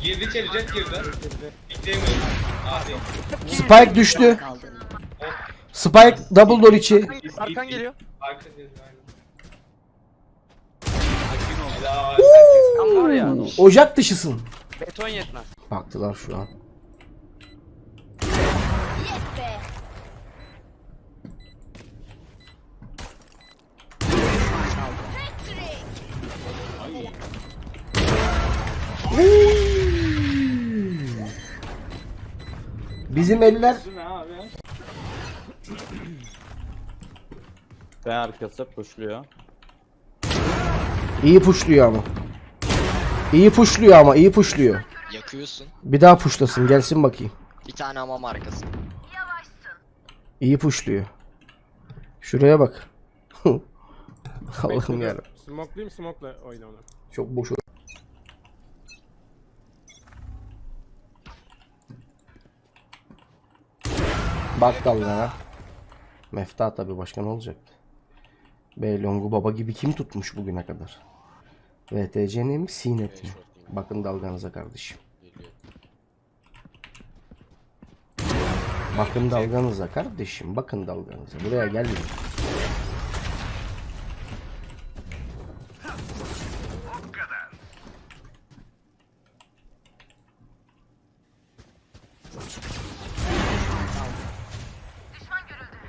Girdi içeri jet girdi. Bekleyemiyorum. Abi. Spike düştü. Spike double door içi. Arkan geliyor. Arka girdi aynen. Helal. Tam var ya. Ocak dışısın. Beton yetmez. Baktılar şu an. Bizim eller B arkası pushluyor. iyi puşluyor ama. İyi puşluyor ama iyi puşluyor. Yakıyorsun. Bir daha puşlasın gelsin bakayım. Bir tane hamam arkası. İyi puşluyor. Şuraya bak. Allah'ım yarabbim. Smoke'layım smoke'la oyna onu. Çok boş. O- Bak dalgana. Mefta tabi başka ne olacaktı? B Longu baba gibi kim tutmuş bugüne kadar? VTC neymiş? Sinet mi? Bakın dalganıza kardeşim. Bakın dalganıza kardeşim. Bakın dalganıza. Buraya gelmeyin.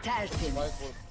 Tertemiz.